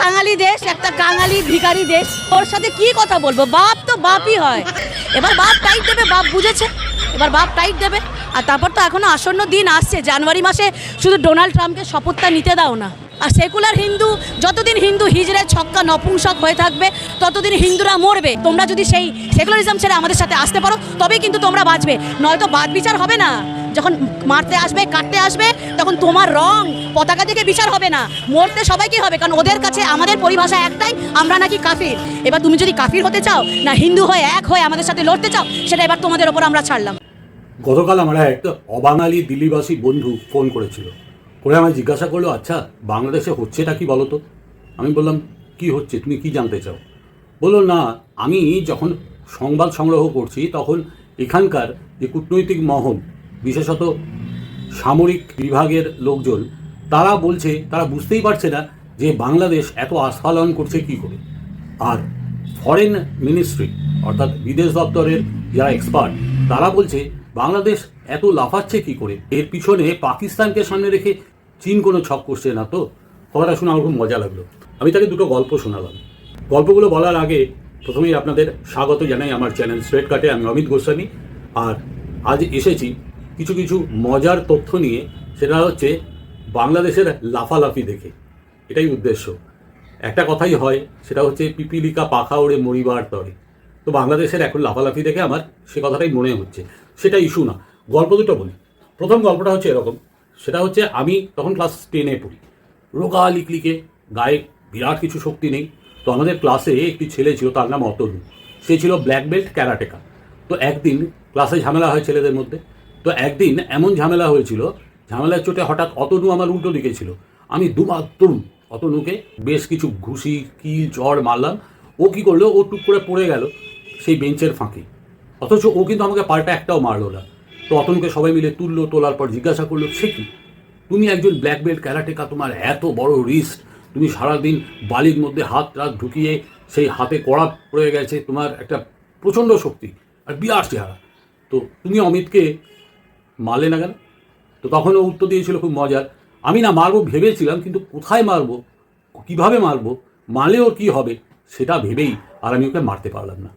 কাঙালি দেশ, একটা কাঙালি ভিখারি দেশ। ওর সাথে কি কথা বলব? বাপ তো বাপই হয়। এবার বাপ টাইট দেবে, বাপ বুঝেছে। এবার বাপ টাইট দেবে। আর তারপর তো এখনও আসন্ন দিন আসছে। জানুয়ারি মাসে শুধু ডোনাল্ড ট্রাম্পকে শপথটা নিতে দাও না। আর সেকুলার হিন্দু, যতদিন হিন্দু হিজড়ে, ছক্কা, নপুংসক হয়ে থাকবে, ততদিন হিন্দুরা মরবে। তোমরা যদি সেই সেকুলারিজম ছেড়ে আমাদের সাথে আসতে পারো, তবেই কিন্তু তোমরা বাঁচবে। নয়তো বাদ বিচার হবে না। যখন মারতে আসবে, কাটতে আসবে, তখন তোমার রং পতাকা দেখে বিচার হবে না। মরতে সবাইকে হবে, কারণ ওদের কাছে আমাদের পরিভাষা একটাই, আমরা নাকি কাফির। এবার তুমি যদি কাফির হতে চাও, না হিন্দু হয়ে এক হয়ে আমাদের সাথে লড়তে চাও, সেটা এবার তোমাদের ওপর আমরা ছাড়লাম। গতকাল আমার এক অবাঙালি দিল্লিবাসী বন্ধু ফোন করেছিল। করে আমায় জিজ্ঞাসা করল আচ্ছা বাংলাদেশে হচ্ছেটা কি বলো তো? আমি বললাম, কি হচ্ছে? তুমি কি জানতে চাও? বলল, না, আমি যখন সংবাদ সংগ্রহ করছি, তখন এখানকার যে কূটনৈতিক মহল বিশেষত সামরিক বিভাগের লোকজন, তারা বলছে, তারা বুঝতেই পারছে না যে বাংলাদেশ এত আস্ফালন করছে কি করে। আর ফরেন মিনিস্ট্রি অর্থাৎ বিদেশ দপ্তরের যারা এক্সপার্ট তারা বলছে, বাংলাদেশ এত লাফাচ্ছে কি করে? এর পিছনে পাকিস্তানকে সামনে রেখে চীন কোনো ছক করছে না তো? কথাটা শুনে আমার খুব মজা লাগল। আমি তাকে দুটো গল্প শোনালাম। গল্পগুলো বলার আগে প্রথমেই আপনাদের স্বাগত জানাই আমার চ্যানেল স্ট্রেট কাটে আমি অমিত গোস্বামী। আর আজ এসেছি কিছু কিছু মজার তথ্য নিয়ে, সেটা হচ্ছে বাংলাদেশের লাফালাফি দেখে। এটাই উদ্দেশ্য। একটা কথাই হয়, সেটা হচ্ছে পিপিলিকা পাখা ওড়ে মরিবার তরে। তো বাংলাদেশের এখন লাফালাফি দেখে আমার সে কথাটাই মনে হচ্ছে। সেটা ইস্যু না। গল্প দুটো বলি। প্রথম গল্পটা হচ্ছে এরকম। সেটা হচ্ছে আমি তখন ক্লাস টেনে পড়ি। রোগা লিকলিকে গায়ে বিরাট কিছু শক্তি নেই। তো আমাদের ক্লাসে একটি ছেলে ছিল, তার নাম অতনু। সে ছিল ব্ল্যাক বেল্ট ক্যারাটেকা তো একদিন ক্লাসে ঝামেলা হয় ছেলেদের মধ্যে। তো একদিন এমন ঝামেলা হয়েছিল, ঝামেলার চোটে হঠাৎ অতনু আমার উল্টো দিকে ছিল। আমি দুমাত্তম অতনুকে বেশ কিছু ঘুষি, কিল, চড় মারলাম। ও কি করল? ও টুক করে পড়ে গেল সেই বেঞ্চের ফাঁকে। অথচ ও কিন্তু আমাকে পাল্টা একটাও মারলো না। তো অতনুকে সবাই মিলে তুললো, তোলার পর জিজ্ঞাসা করল, সে কি? তুমি একজন ব্ল্যাক বেল্ট ক্যারাটেকা তোমার এত বড় রিস্ক তুমি সারাদিন বালির মধ্যে হাত টাত ঢুকিয়ে সেই হাতে কড়া পড়ে গেছে, তোমার একটা প্রচণ্ড শক্তি আর বিরাট চেহারা। তো তুমি অমিতকে মারলে না কেন? তো তখন ও উত্তর দিয়েছিল, খুব মজার। আমি না মারবো ভেবেছিলাম, কিন্তু কোথায় মারবো? কীভাবে মারবো? মারলে ওর কী হবে? সেটা ভেবেই আর আমি ওকে মারতে পারলাম না।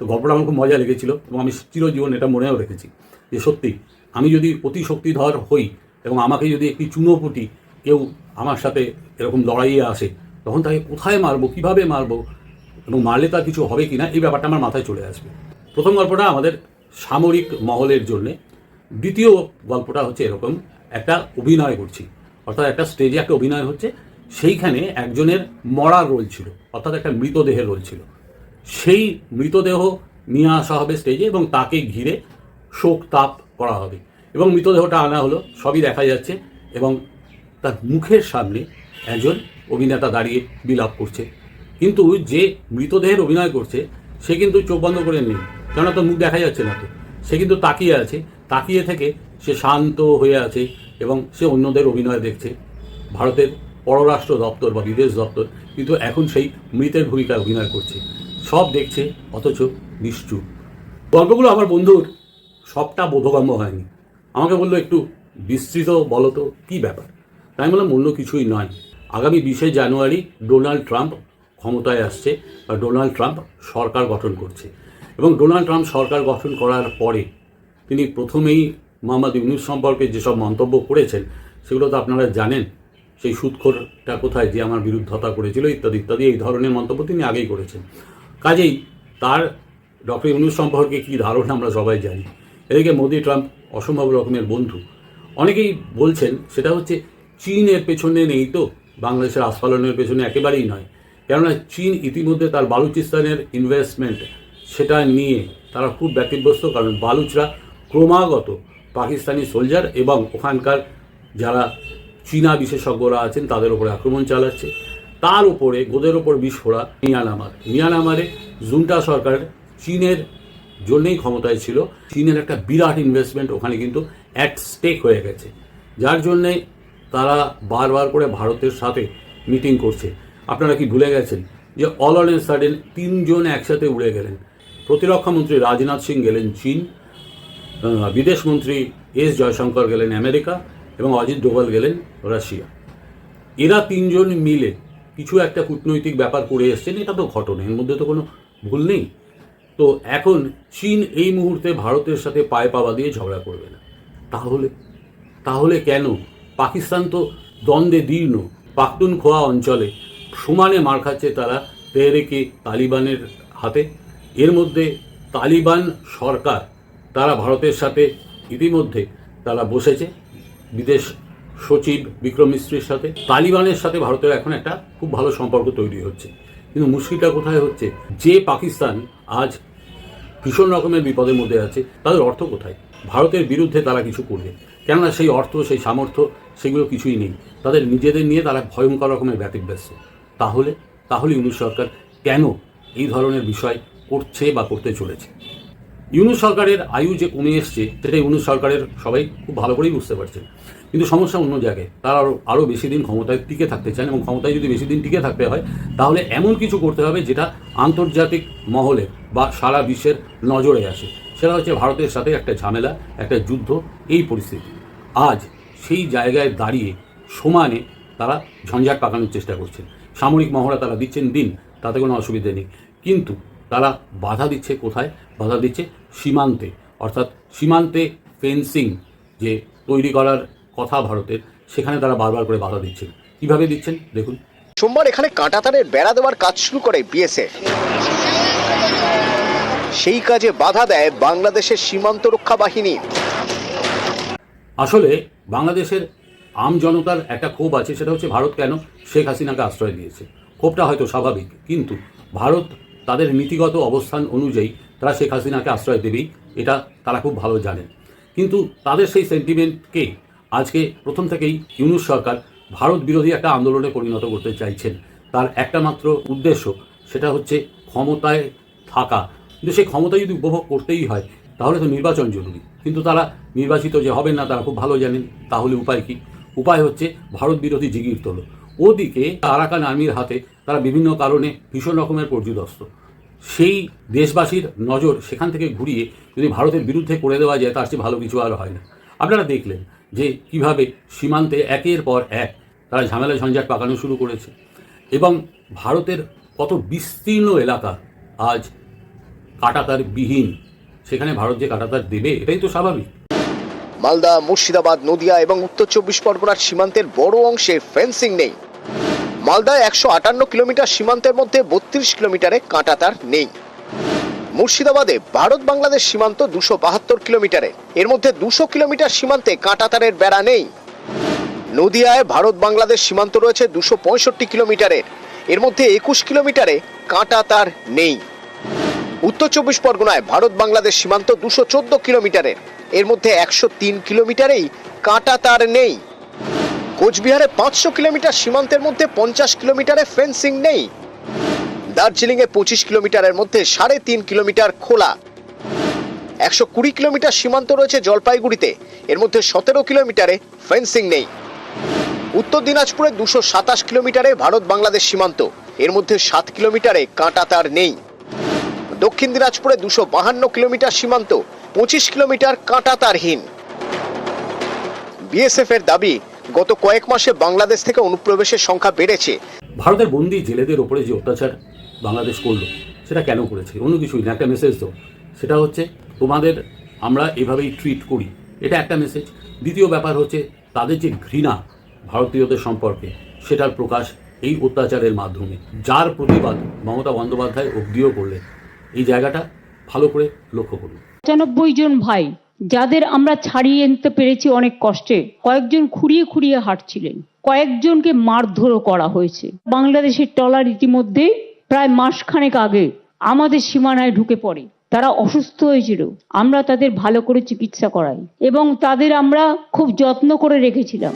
তো গল্পটা আমার খুব মজা লেগেছিল এবং আমি চিরজীবন এটা মনেও রেখেছি যে সত্যি, আমি যদি অতি শক্তিধর হই এবং আমাকে যদি একটি চুনোপুটি কেউ আমার সাথে এরকম লড়াইয়ে আসে, তখন তাকে কোথায় মারবো? কীভাবে মারবো? এবং মারলে তার কিছু হবে কিনা? এই ব্যাপারটা আমার মাথায় চলে আসবে। প্রথম গল্পটা আমাদের সামরিক মহলের জন্যে। দ্বিতীয় গল্পটা হচ্ছে এরকম, একটা অভিনয় করছি। অর্থাৎ একটা স্টেজে একটা অভিনয় হচ্ছে, সেইখানে একজনের মরার রোল ছিল, অর্থাৎ একটা মৃতদেহের রোল ছিল। সেই মৃতদেহ নিয়ে আসা হবে স্টেজে এবং তাকে ঘিরে শোক তাপ করা হবে। এবং মৃতদেহটা আনা হলো, সবই দেখা যাচ্ছে এবং তার মুখের সামনে একজন অভিনেতা দাঁড়িয়ে বিলাপ করছে। কিন্তু যে মৃতদেহের অভিনয় করছে, সে কিন্তু চোখ বন্ধ করে নেই, কেননা তো মুখ দেখা যাচ্ছে না তো। সে কিন্তু তাকিয়ে আছে তাকিয়ে থেকে সে শান্ত হয়ে আছে এবং সে অন্যদের অভিনয় দেখছে। ভারতের পররাষ্ট্র দপ্তর বা বিদেশ দপ্তর কিন্তু এখন সেই মৃতের ভূমিকায় অভিনয় করছে। সব দেখছে, অথচ নিশ্চুপ। গল্পগুলো আমার বন্ধুর সবটা বোধগম্য হয়নি। আমাকে বলল, একটু বিস্তৃত বলো তো, কী ব্যাপার? তাই বললাম, অন্য কিছুই নয়। আগামী বিশে জানুয়ারি ডোনাল্ড ট্রাম্প ক্ষমতায় আসছে বা ডোনাল্ড ট্রাম্প সরকার গঠন করছে। এবং ডোনাল্ড ট্রাম্প সরকার গঠন করার পরে তিনি প্রথমেই মোহাম্মদ ইউনুস সম্পর্কে যেসব মন্তব্য করেছেন, সেগুলো তো আপনারা জানেন। সেই সুৎখোরটা কোথায়, যে আমার বিরুদ্ধতা করেছিল, ইত্যাদি ইত্যাদি, এই ধরনের মন্তব্য তিনি আগেই করেছেন। কাজেই তার ডক্টর ইউনুস সম্পর্কে কী ধারণা আমরা সবাই জানি। এদিকে মোদি ট্রাম্প অসম্ভব রকমের বন্ধু। অনেকেই বলছেন, সেটা হচ্ছে চীনের পেছনে নেই তো, বাংলাদেশের আস্ফালনের পেছনে একেবারেই নয়। কেননা চীন ইতিমধ্যে তার বালুচিস্তানের ইনভেস্টমেন্ট সেটা নিয়ে তারা খুব ব্যতিব্যস্ত। কারণ বালুচরা ক্রমাগত পাকিস্তানি সোলজার এবং ওখানকার যারা চীনা বিশেষজ্ঞরা আছেন, তাদের উপরে আক্রমণ চালাচ্ছে। তার উপরে, গোদের ওপর বিস্ফোরা মিয়ানমার। মিয়ানমারে জুন্টা সরকার চীনের জন্যেই ক্ষমতায় ছিল। চীনের একটা বিরাট ইনভেস্টমেন্ট ওখানে কিন্তু অ্যাট স্টেক হয়ে গেছে। যার জন্যে তারা বারবার করে ভারতের সাথে মিটিং করছে। আপনারা কি ভুলে গেছেন যে অল অন এ সাডেন তিনজন একসাথে উড়ে গেলেন? প্রতিরক্ষামন্ত্রী রাজনাথ সিং গেলেন চীন বিদেশমন্ত্রী এস জয়শঙ্কর গেলেন আমেরিকা এবং অজিত ডোভাল গেলেন রাশিয়া। এরা তিনজন মিলে কিছু একটা কূটনৈতিক ব্যাপার করে এসছেন, এটা তো ঘটনা, এর মধ্যে তো কোনো ভুল নেই। তো এখন চীন এই মুহূর্তে ভারতের সাথে পায়ে পাওয়া দিয়ে ঝগড়া করবে না। তাহলে তাহলে কেন? পাকিস্তান তো দ্বন্দ্বে দীর্ণ। পাখতুনখোয়া অঞ্চলে সমানে মার খাচ্ছে তারা তেহরেকে তালিবানের হাতে। এর মধ্যে তালিবান সরকার তারা ভারতের সাথে ইতিমধ্যে তারা বসেছে। বিদেশ সচিব বিক্রম মিস্ত্রির সাথে। তালিবানের সাথে ভারতের এখন একটা খুব ভালো সম্পর্ক তৈরি হচ্ছে। কিন্তু মুশকিলটা কোথায় হচ্ছে? যে পাকিস্তান আজ ভীষণ রকমের বিপদের মধ্যে আছে, তাদের অর্থ কোথায়? ভারতের বিরুদ্ধে তারা কিছু করবে। কেননা সেই অর্থ, সেই সামর্থ্য, সেগুলো কিছুই নেই। তাদের নিজেদের নিয়ে তারা ভয়ঙ্কর রকমের ব্যতিব্যস্ত। তাহলে তাহলে ইউনুস সরকার কেন এই ধরনের বিষয় করছে বা করতে চলেছে? ইউনুস সরকারের আয়ু যে কমে এসছে সেটা ইউনুস সরকারের সবাই খুব ভালো করেই বুঝতে পারছেন। কিন্তু সমস্যা অন্য জায়গায়, তারা আরও আরও বেশি দিন ক্ষমতায় টিকে থাকতে চান এবং ক্ষমতায় যদি বেশি দিন টিকে থাকতে হয়, তাহলে এমন কিছু করতে হবে যেটা আন্তর্জাতিক মহলে বা সারা বিশ্বের নজরে আসে। সেটা হচ্ছে ভারতের সাথে একটা ঝামেলা, একটা যুদ্ধ, এই পরিস্থিতি। আজ সেই জায়গায় দাঁড়িয়ে সমানে তারা ঝঞ্ঝাট পাকানোর চেষ্টা করছেন। সামরিক মহড়া তারা দিচ্ছেন দিন, তাতে কোনো অসুবিধে নেই। কিন্তু তারা বাধা দিচ্ছে কোথায়? বাধা দিচ্ছে সীমান্তে। অর্থাৎ সীমান্তে ফেন্সিং যে তৈরি করার কথা ভারতের সেখানে তারা বারবার করে বাধা দিচ্ছেন। কীভাবে দিচ্ছেন? দেখুন। সোমবার এখানে কাঁটাতারের বেড়া দেওয়ার কাজ শুরু করে বিএসএফ। সেই কাজে বাধা দেয় বাংলাদেশের সীমান্ত রক্ষা বাহিনী। আসলে বাংলাদেশের আম জনতার একটা ক্ষোভ আছে সেটা হচ্ছে ভারত কেন শেখ হাসিনাকে আশ্রয় দিয়েছে? ক্ষোভটা হয়তো স্বাভাবিক কিন্তু ভারত তাদের নীতিগত অবস্থান অনুযায়ী তারা শেখ হাসিনাকে আশ্রয় দেবেই এটা তারা খুব ভালো জানেন কিন্তু তাদের সেই সেন্টিমেন্টকে আজকে প্রথম থেকেই ইউনুস সরকার ভারত বিরোধী একটা আন্দোলনে পরিণত করতে চাইছেন। তার একটা মাত্র উদ্দেশ্য, সেটা হচ্ছে ক্ষমতায় থাকা। কিন্তু সেই ক্ষমতা যদি উপভোগ করতেই হয়, তাহলে তো নির্বাচন জরুরি। কিন্তু তারা নির্বাচিত যে হবেন না, তারা খুব ভালো জানেন, তাহলে উপায় কি? উপায় হচ্ছে ভারত বিরোধী জিগির তোলো। ওদিকে আরাকান আর্মির হাতে তারা বিভিন্ন কারণে ভীষণ রকমের পর্যুদস্ত। সেই দেশবাসীর নজর সেখান থেকে ঘুরিয়ে যদি ভারতের বিরুদ্ধে করে দেওয়া যায়, তার চেয়ে ভালো কিছু আর হয় না। আপনারা দেখলেন যে কীভাবে সীমান্তে একের পর এক তারা ঝামেলা ঝঞ্ঝাট পাকানো শুরু করেছে এবং ভারতের কত বিস্তীর্ণ এলাকা আজ কাটাতার বিহীন। সেখানে ভারত যে কাটাতার দেবে, এটাই তো স্বাভাবিক। মালদা, মুর্শিদাবাদ, নদিয়া এবং উত্তর চব্বিশ পরগনার সীমান্তের বড় অংশে ফেন্সিং নেই। মালদায় একশো আটান্ন কিলোমিটার সীমান্তের মধ্যে বত্রিশ কিলোমিটারে কাঁটা তার নেই। মুর্শিদাবাদে ভারত বাংলাদেশ সীমান্ত দুশো বাহাত্তর কিলোমিটারে। এর মধ্যে দুশো কিলোমিটার সীমান্তে কাঁটাতারের বেড়া নেই। নদিয়ায় ভারত বাংলাদেশ সীমান্ত রয়েছে দুশো পঁয়ষট্টি কিলোমিটারের এর মধ্যে একুশ কিলোমিটারে কাঁটা তার নেই। উত্তর চব্বিশ পরগনায় ভারত বাংলাদেশ সীমান্ত দুশো চোদ্দ কিলোমিটারের এর মধ্যে একশো তিন কিলোমিটারেই কাঁটা তার নেই। কোচবিহারে পাঁচশো কিলোমিটার সীমান্তের মধ্যে পঞ্চাশ কিলোমিটারে ফেন্সিং নেই। দার্জিলিংয়ে পঁচিশ কিলোমিটারের মধ্যে সাড়ে তিন কিলোমিটার খোলা। একশো কুড়ি কিলোমিটার সীমান্ত রয়েছে জলপাইগুড়িতে। এর মধ্যে সতেরো কিলোমিটারে ফেন্সিং নেই। উত্তর দিনাজপুরে দুশো সাতাশ কিলোমিটারে ভারত বাংলাদেশ সীমান্ত। এর মধ্যে সাত কিলোমিটারে কাঁটা তার নেই। দক্ষিণ দিনাজপুরে দুশো বাহান্ন কিলোমিটার সীমান্ত, পঁচিশ কিলোমিটার কাঁটা তারহীন বিএসএফ এর দাবি গত কয়েক মাসে বাংলাদেশ থেকে অনুপ্রবেশের সংখ্যা বেড়েছে। ভারতের বন্দি জেলেদের ওপরে যে অত্যাচার বাংলাদেশ করল সেটা কেন করেছে? অন্য কিছুই না একটা মেসেজ তো সেটা হচ্ছে তোমাদের আমরা এভাবেই ট্রিট করি। এটা একটা মেসেজ দ্বিতীয় ব্যাপার হচ্ছে তাদের যে ঘৃণা ভারতীয়দের সম্পর্কে সেটার প্রকাশ এই অত্যাচারের মাধ্যমে। যার প্রতিবাদ মমতা বন্দ্যোপাধ্যায় অব্দিও করলেন। এই জায়গাটা ভালো করে লক্ষ্য করুন। পঁচানব্বই জন ভাই যাদের আমরা ছাড়িয়ে আনতে পেরেছি অনেক কষ্টে, কয়েকজন খুঁড়িয়ে খুঁড়িয়ে হাঁটছিলেন। কয়েকজনকে মারধরও করা হয়েছে। বাংলাদেশের টলার ইতিমধ্যে প্রায় মাসখানেক আগে আমাদের সীমানায় ঢুকে পড়ে। তারা অসুস্থ হয়েছিল। আমরা তাদের ভালো করে চিকিৎসা করাই এবং তাদের আমরা খুব যত্ন করে রেখেছিলাম।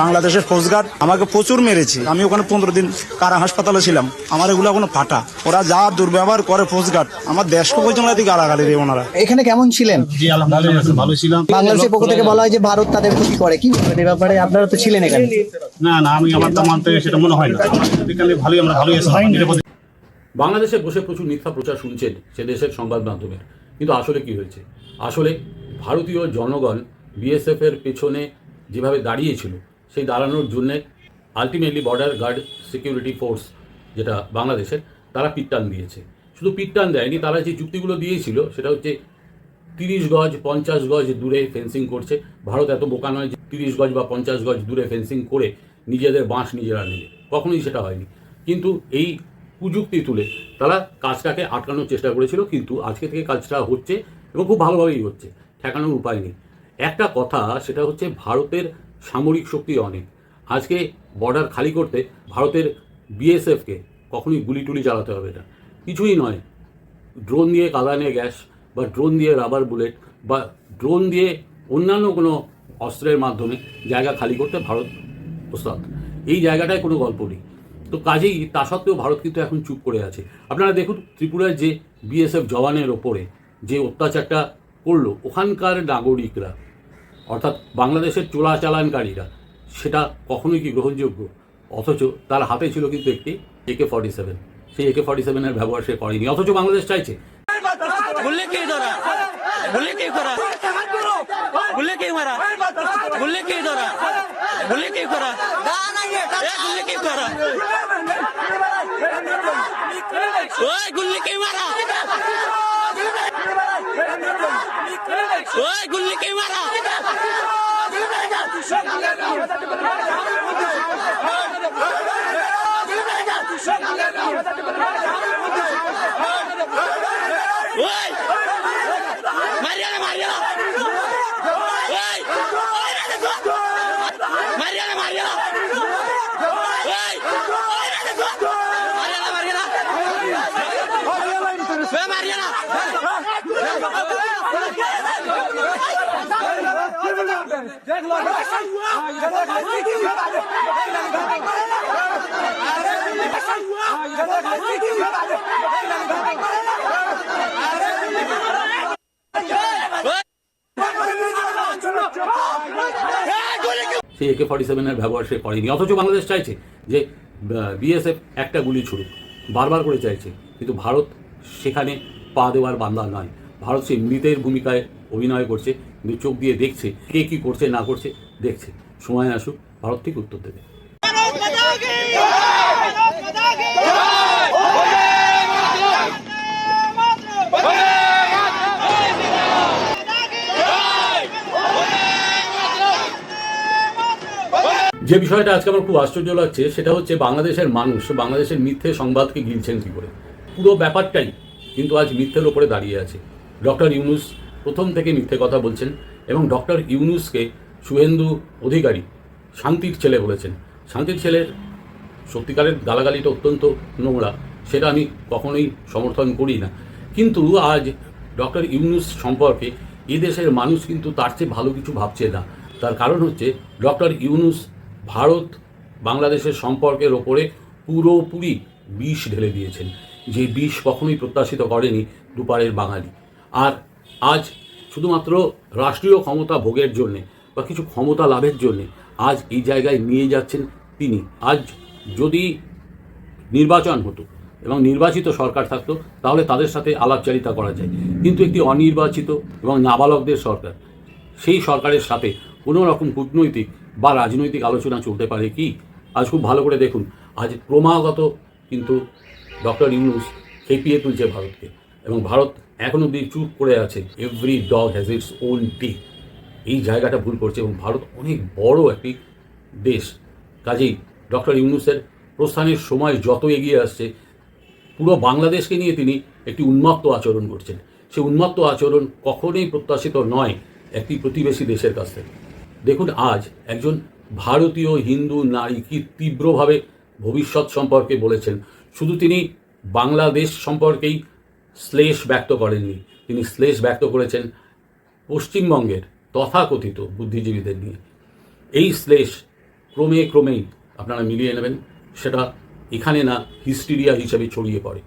বাংলাদেশের কোস্টগার্ড আমাকে প্রচুর মেরেছে। আমি ওখানে পনেরো দিন কারা হাসপাতালে ছিলাম। আমার এগুলো এখনও ফাটা। ওরা যা দুর্ব্যবহার করে কোস্টগার্ড আমার দেশকে পর্যন্ত এদিকে গালাগালি রে ওনারা। এখানে কেমন ছিলেন? জি ভালো ছিলাম। বাংলাদেশের পক্ষ থেকে বলা হয় যে ভারত তাদের ক্ষতি করে। কি ব্যাপারে? আপনারা তো ছিলেন এখানে। না না আমি আমার তো মানতে সেটা মনে হয় না। ভালোই আমরা ভালোই আছি বাংলাদেশে বসে প্রচুর মিথ্যা প্রচার শুনছেন সে দেশের সংবাদ মাধ্যমের কিন্তু আসলে কি হয়েছে? আসলে ভারতীয় জনগণ বিএসএফ এর পেছনে যেভাবে দাঁড়িয়েছিল, সেই দাঁড়ানোর জন্যে ultimately border guard security force যেটা বাংলাদেশের, তারা পিটটান দিয়েছে। শুধু পিটটান দেয়নি, তারা যে চুক্তিগুলো দিয়েছিল, সেটা হচ্ছে তিরিশ গজ, পঞ্চাশ গজ দূরে ফেন্সিং করছে। ভারত এত বোকা নয় যে তিরিশ গজ বা পঞ্চাশ গজ দূরে ফেন্সিং করে নিজেদের বাঁশ নিজেরা নেবে। কখনোই সেটা হয়নি। কিন্তু এই কুযুক্তি তুলে তারা কাজটাকে আটকানোর চেষ্টা করেছিল, কিন্তু আজকে থেকে কাজটা হচ্ছে এবং খুব ভালোভাবেই হচ্ছে, ঠেকানোর উপায় নেই। একটা কথা, সেটা হচ্ছে ভারতের সামরিক শক্তি অনেক। আজকে বর্ডার খালি করতে ভারতের বিএসএফকে কখনোই গুলি টুলি চালাতে হবে না। কিছুই নয়, ড্রোন দিয়ে কাদানে গ্যাস বা ড্রোন দিয়ে রাবার বুলেট বা ড্রোন দিয়ে অন্যান্য কোনো অস্ত্রের মাধ্যমে জায়গা খালি করতে ভারত প্রস্তাব। এই জায়গাটায় কোনো গল্প নেই। তো কাজেই তা সত্ত্বেও ভারত কিন্তু এখন চুপ করে আছে। আপনারা দেখুন ত্রিপুরার যে বিএসএফ জওয়ানের ওপরে যে অত্যাচারটা করল, ওখানকার নাগরিকরা, অর্থাৎ বাংলাদেশের চোরাচালানকারীরা, সেটা কখনোই কি গ্রহণযোগ্য? অথচ তার হাতে ছিল কিন্তু একটি একে ফর্টি সেভেন সেই একে ফর্টি সেভেনের ব্যবহার সে করেনি, অথচ বাংলাদেশ চাইছে। বললে কে করা? বললে কে মারা? বললে কে ধরা? বললে কে করা? বললে কে করা? ওই, গুল্লি কে মারা? ওই, গুল্লি কে মারা? ওই! Mariana, Mariana! Mariana, Mariana! Mariana! সেই একে ফর্টি সেভেনের ব্যবহার সে করেনি। অথচ বাংলাদেশ চাইছে যে বিএসএফ একটা গুলি ছুড়ুক। বারবার করে চাইছে। কিন্তু ভারত সেখানে পা দেওয়ার বান্দা নয়। ভারত সেই মৃতের ভূমিকায় অভিনয় করছে। কিন্তু চোখ দিয়ে দেখছে কে কি করছে, না করছে, দেখছে। সময় আসুক, ভারত ঠিক উত্তর দেবে। যে বিষয়টা আজকে আমার খুব আশ্চর্য লাগছে, সেটা হচ্ছে বাংলাদেশের মানুষ, বাংলাদেশের মিথ্যে সংবাদকে গিলছেন কি করে? পুরো ব্যাপারটাই কিন্তু আজ মিথ্যের ওপরে দাঁড়িয়ে আছে। ডক্টর ইউনুস প্রথম থেকে মিথ্যে কথা বলছেন এবং ডক্টর ইউনুসকে শুভেন্দু অধিকারী, শান্তির ছেলে বলেছেন। শান্তির ছেলের সত্যিকারের গালাগালিটা অত্যন্ত নোংরা, সেটা আমি কখনোই সমর্থন করি না। কিন্তু আজ ডক্টর ইউনুস সম্পর্কে এই দেশের মানুষ কিন্তু তার চেয়ে ভালো কিছু ভাবছে না। তার কারণ হচ্ছে ডক্টর ইউনুস ভারত বাংলাদেশের সম্পর্কের ওপরে পুরোপুরি বিষ ঢেলে দিয়েছেন। যে বিষ কখনোই প্রত্যাশিত করেনি দুপারের বাঙালি। আর আজ শুধুমাত্র রাষ্ট্রীয় ক্ষমতা ভোগের জন্যে বা কিছু ক্ষমতা লাভের জন্যে আজ এই জায়গায় নিয়ে যাচ্ছেন তিনি। আজ যদি নির্বাচন হতো এবং নির্বাচিত সরকার থাকতো, তাহলে তাদের সাথে আলাপচারিতা করা যায়। কিন্তু একটি অনির্বাচিত এবং নাবালকদের সরকার, সেই সরকারের সাথে কোনো রকম কূটনৈতিক বা রাজনৈতিক আলোচনা চলতে পারে কি? আজ খুব ভালো করে দেখুন। আজ ক্রমাগত কিন্তু ডক্টর ইউনুস খেপিয়ে তুলছে ভারতকে এবং ভারত এখনও অব্দি চুপ করে আছে। Every dog has its own টি এই জায়গাটা ভুল করছে এবং ভারত অনেক বড় একটি দেশ। কাজেই ডক্টর ইউনুসের প্রস্থানের সময় যত এগিয়ে আসছে, পুরো বাংলাদেশকে নিয়ে তিনি একটি উন্মত্ত আচরণ করছেন। সেই উন্মত্ত আচরণ কখনোই প্রত্যাশিত নয় একটি প্রতিবেশী দেশের কাছ থেকে। দেখুন, আজ একজন ভারতীয় হিন্দু নারী কি তীব্রভাবে ভবিষ্যৎ সম্পর্কে বলেছেন। শুধু তিনি বাংলাদেশ সম্পর্কেই শ্লেষ ব্যক্ত করেননি। তিনি শ্লেষ ব্যক্ত করেছেন পশ্চিমবঙ্গের তথাকথিত বুদ্ধিজীবীদের নিয়ে। এই শ্লেষ ক্রমে ক্রমেই আপনারা মিলিয়ে নেবেন, সেটা এখানে না হিস্টিরিয়া হিসেবে ছড়িয়ে পড়ে।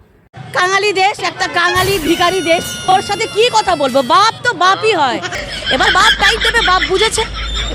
কাঙালি দেশ, একটা কাঙালি ভিখারি দেশ, ওর সাথে কি কথা বলব? বাপ তো বাপই হয়। এবার বাপ টাইট দেবে, বাপ বুঝেছে।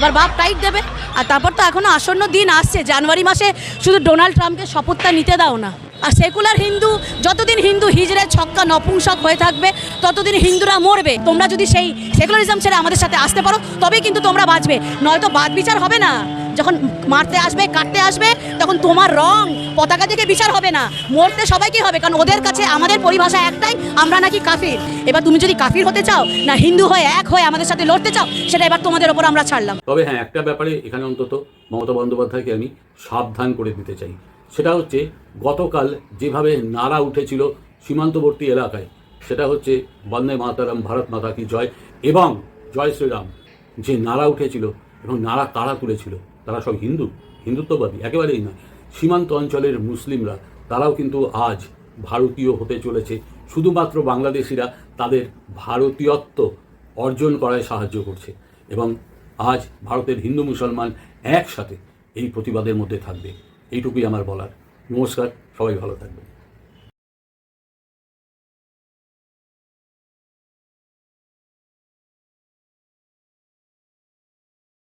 এবার বাপ টাইট দেবে। আর তারপর তো এখনও আসন্ন দিন আসছে, জানুয়ারি মাসে শুধু ডোনাল্ড ট্রাম্পকে শপথটা নিতে দাও না। আর সেকুলার হিন্দু, যতদিন হিন্দু হিজড়ে ছক্কা নপুংসক হয়ে থাকবে, ততদিন হিন্দুরা মরবে। তোমরা যদি সেই সেকুলারিজম ছেড়ে আমাদের সাথে আসতে পারো, তবেই কিন্তু তোমরা বাঁচবে। নয়তো বাদ বিচার হবে না। যখন মারতে আসবে, কাটতে আসবে, তখন তোমার রং পতাকা থেকে বিচার হবে না। মরতে সবাইকে হবে, কারণ ওদের কাছে আমাদের পরিভাষা একটাই, আমরা নাকি কাফির। এবার তুমি যদি কাফির হতে চাও, না হিন্দু হয়ে এক হয়ে আমাদের সাথে লড়তে চাও, সেটা এবার তোমাদের ওপর আমরা ছাড়লাম। তবে হ্যাঁ একটা ব্যাপারে এখানে অন্তত মমতা বন্দ্যোপাধ্যায়কে আমি সাবধান করে দিতে চাই। সেটা হচ্ছে, গতকাল যেভাবে নারা উঠেছিল সীমান্তবর্তী এলাকায়, সেটা হচ্ছে বন্দে মাতারাম, ভারত মাতা কি জয় এবং জয় শ্রীরাম, যে নারা উঠেছিল এবং নারা তারা তুলেছিল তারা সব হিন্দু। হিন্দুত্ববাদী, একেবারেই না। সীমান্ত অঞ্চলের মুসলিমরা, তারাও কিন্তু আজ ভারতীয় হতে চলেছে। শুধুমাত্র বাংলাদেশিরা তাদের ভারতীয়ত্ব অর্জন করায় সাহায্য করছে এবং আজ ভারতের হিন্দু মুসলমান একসাথে এই প্রতিবাদের মধ্যে থাকবে। এইটুকুই আমার বলার। নমস্কার, সবাই ভালো থাকবেন।